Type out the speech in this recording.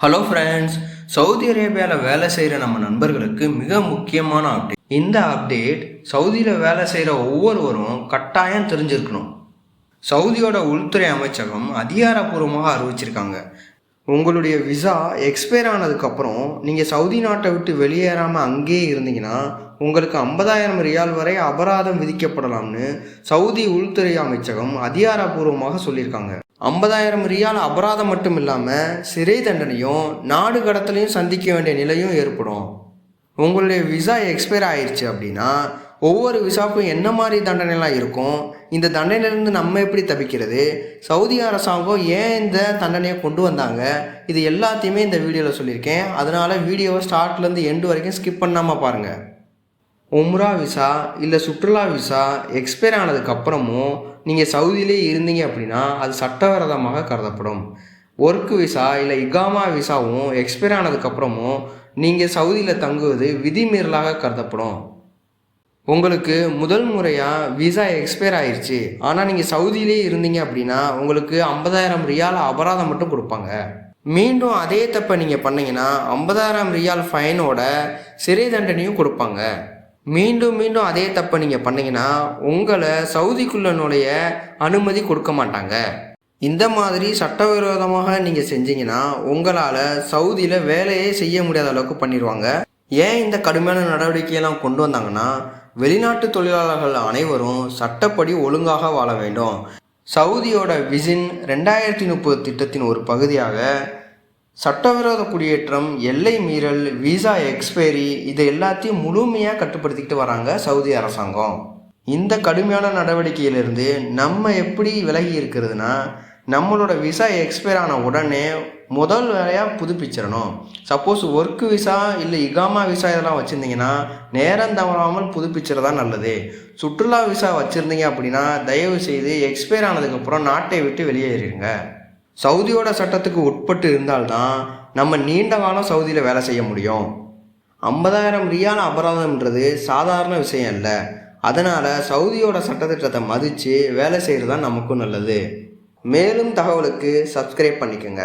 Hello friends Saudi அரேபியாவில் வேலை செய்கிற நம்ம நண்பர்களுக்கு மிக முக்கியமான அப்டேட் இந்த அப்டேட் சவுதியில் வேலை செய்கிற ஒவ்வொருவரும் கட்டாயம் தெரிஞ்சிருக்கணும். சவுதியோட உள்துறை அமைச்சகம் அதிகாரப்பூர்வமாக அறிவிச்சிருக்காங்க. உங்களுடைய விசா எக்ஸ்பயர் ஆனதுக்கப்புறம் நீங்கள் சவுதி நாட்டை விட்டு வெளியேறாமல் அங்கேயே இருந்தீங்கன்னா உங்களுக்கு ஐம்பதாயிரம் ரியால் வரை அபராதம் விதிக்கப்படலாம்னு சவுதி உள்துறை அமைச்சகம் அதிகாரப்பூர்வமாக சொல்லியிருக்காங்க. ஐம்பதாயிரம் ரியால் அபராதம் மட்டும் இல்லாமல் சிறை தண்டனையும் நாடு கடத்தலையும் சந்திக்க வேண்டிய நிலையும் ஏற்படும். உங்களுடைய விசா எக்ஸ்பயர் ஆயிடுச்சு அப்படின்னா ஒவ்வொரு விசாவுக்கும் என்ன மாதிரி தண்டனைலாம் இருக்கும்? இந்த தண்டனையிலேருந்து நம்ம எப்படி தப்பிக்கிறது? சவுதி அரசாங்கம் ஏன் இந்த தண்டனையை கொண்டு வந்தாங்க? இது எல்லாத்தையுமே இந்த வீடியோவில் சொல்லியிருக்கேன். அதனால் வீடியோவை ஸ்டார்ட்லேருந்து எண்டு வரைக்கும் ஸ்கிப் பண்ணாமல் பாருங்கள் உம்ரா விசா இல்லை சுற்றுலா விசா எக்ஸ்பயர் ஆனதுக்கப்புறமும் நீங்கள் சவுதியிலே இருந்தீங்க அப்படின்னா அது சட்டவிரோதமாக கருதப்படும். ஒர்க் விசா இல்லை இகாமா விசாவும் எக்ஸ்பைர் ஆனதுக்கப்புறமும் நீங்கள் சவுதியில் தங்குவது விதிமீறலாக கருதப்படும். உங்களுக்கு முதல் முறையாக விசா எக்ஸ்பயர் ஆயிடுச்சு ஆனால் நீங்கள் சவுதியிலே இருந்தீங்க அப்படின்னா உங்களுக்கு ஐம்பதாயிரம் ரியால் அபராதம் மட்டும் கொடுப்பாங்க. மீண்டும் அதே தப்பை நீங்கள் பண்ணிங்கன்னா ஐம்பதாயிரம் ரியால் ஃபைனோட சிறை தண்டனையும் கொடுப்பாங்க. மீண்டும் மீண்டும் அதே தப்பை நீங்கள் பண்ணீங்கன்னா உங்களை சவுதிக்குள்ள நுழைய அனுமதி கொடுக்க மாட்டாங்க. இந்த மாதிரி சட்டவிரோதமாக நீங்கள் செஞ்சீங்கன்னா உங்களால் சவுதியில் வேலையே செய்ய முடியாத அளவுக்கு பண்ணிடுவாங்க ஏன் இந்த கடுமையான நடவடிக்கையெல்லாம் கொண்டு வந்தாங்கன்னா வெளிநாட்டு தொழிலாளர்கள் அனைவரும் சட்டப்படி ஒழுங்காக வாழ வேண்டும். சவுதியோட விசின் ரெண்டாயிரத்தி முப்பது திட்டத்தின் ஒரு பகுதியாக சட்டவிரோத குடியேற்றம் எல்லை மீறல் விசா எக்ஸ்பைரி இதை எல்லாத்தையும் முழுமையாக கட்டுப்படுத்திக்கிட்டு வராங்க சவுதி அரசாங்கம். இந்த கடுமையான நடவடிக்கையிலிருந்து நம்ம எப்படி விலகி இருக்கிறதுனா நம்மளோட விசா எக்ஸ்பயர் ஆன உடனே முதல் வேலையாக புதுப்பிச்சிடணும். சப்போஸ் ஒர்க் விசா இல்லை இகாமா விசா இதெல்லாம் வச்சுருந்தீங்கன்னா நேரம் தவறாமல் புதுப்பிச்சிடறதா நல்லது. சுற்றுலா விசா வச்சுருந்தீங்க அப்படின்னா தயவு செய்து எக்ஸ்பயர் ஆனதுக்கப்புறம் நாட்டை விட்டு வெளியேறிடுங்க. சவுதியோட சட்டத்துக்கு உட்பட்டு இருந்தால்தான் நம்ம நீண்ட காலம் சவுதியில் வேலை செய்ய முடியும். ஐம்பதாயிரம் ரியால் அபராதம்ன்றது சாதாரண விஷயம் இல்லை. அதனால் சவுதியோட சட்டத்திட்டத்தை மதித்து வேலை செய்கிறது தான் நமக்கும் நல்லது. மேலும் தகவலுக்கு சப்ஸ்கிரைப் பண்ணிக்கோங்க.